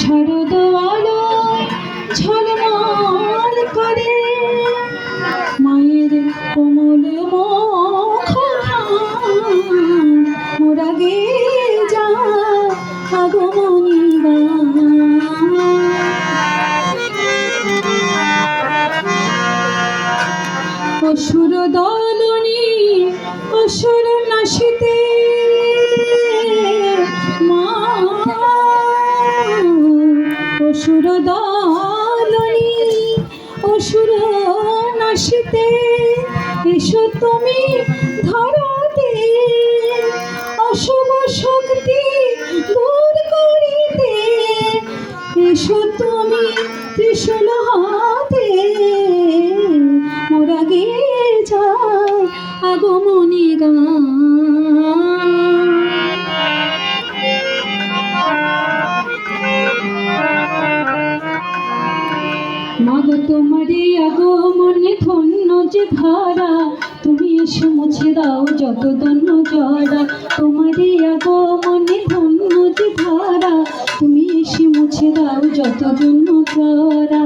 শরদ আলো ঝলমল করে। মায়ের কোমল মুখ মোরা গে যা আগমনী অসুর দলনি, অসুর নাশিতে নাশিতে এসো তুমি ধরাতে। অশুভ শক্তি দূর করিতে, এসো তুমি ত্রিশুল হাতে। মোরা গে যা আগমনী মাগো তোমারে ধন্য যে ধারা। তুমি এসে, মুছে দাও যত দন্য জরা। তোমারে আগমনে ধন্য যে ধারা। তুমি এসে, মুছে দাও যত দন্য জরা।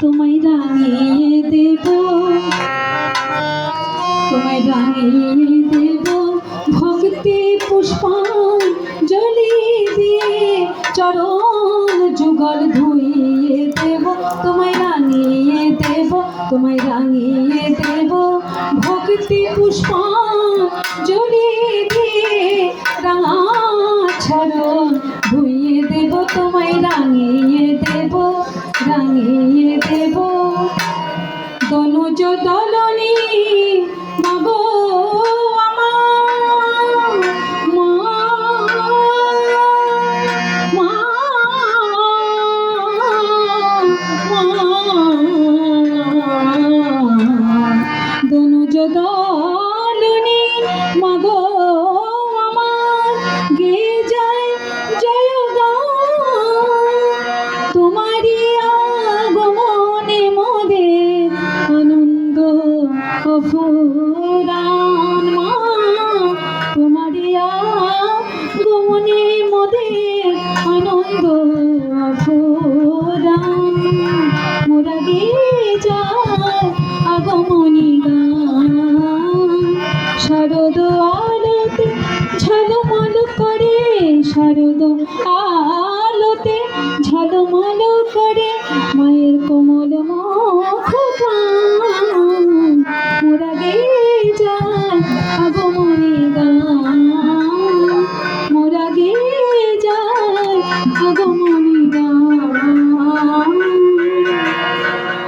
তোমায় রাঙিয়ে দেব। তোমায় রাঙিয়ে দেব। ভক্তি পুষ্পান জ্বলিয়ে দিয়ে চরণ যুগল ধুইয়ে ভক্তি পুষ্পান দনুজ দলনি মাগো আমার গে যায় জয় তোমারি আগমনে মোদে আনন্দ অফুরান শারদ আলোতে ঝলমল